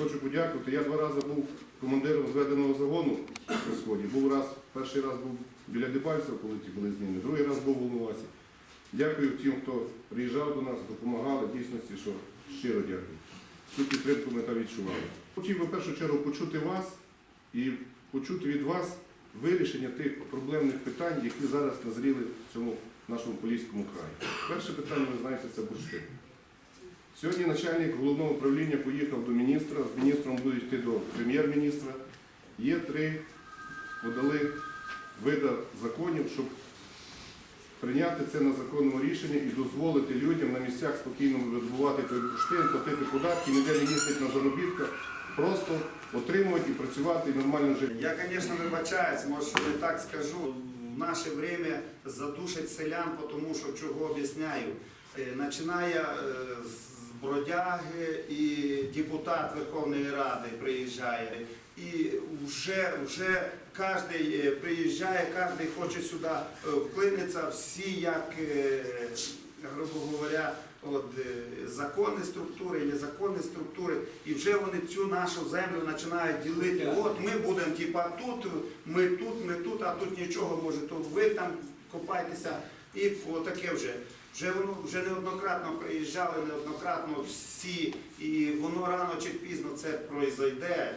Хочу подякувати. Я два рази був командиром зведеного загону на сході. Був раз, перший раз був біля Дебальцева, коли ті були зміни, другий раз був у Волновасі. Дякую тим, хто приїжджав до нас, допомагали, дійсності, що щиро дякую. Цю підтримку ми там відчували. Хотів би в першу чергу почути вас і почути від вас вирішення тих проблемних питань, які зараз назріли в цьому нашому Поліському краї. Перше питання, ви знаєте, це бурштин. Сьогодні начальник головного управління поїхав до міністра, з міністром будуть йти до прем'єр-міністра. Є три, подали вида законів, щоб прийняти це на законному рішенні і дозволити людям на місцях спокійно видобувати той бурштин, платити податки, ніде не їздити на заробітках, просто отримувати і працювати і нормально жити. Я, конечно, вибачаюсь, може не так скажу. В наше время задушать селян, тому що чого об'ясняю. Починає е, з бродяги і депутат Верховної Ради приїжджає. І вже, вже кожен приїжджає, кожен хоче сюди е, вклинитися, всі як, е, грубо говоря, от, е, законні структури незаконні структури, і вже вони цю нашу землю починають ділити. От ми будемо типа тут, ми тут, ми тут, а тут нічого може, то ви там копайтеся. І отаке вже. Вже воно вже неоднократно приїжджали, неоднократно всі, і воно рано чи пізно це пройде.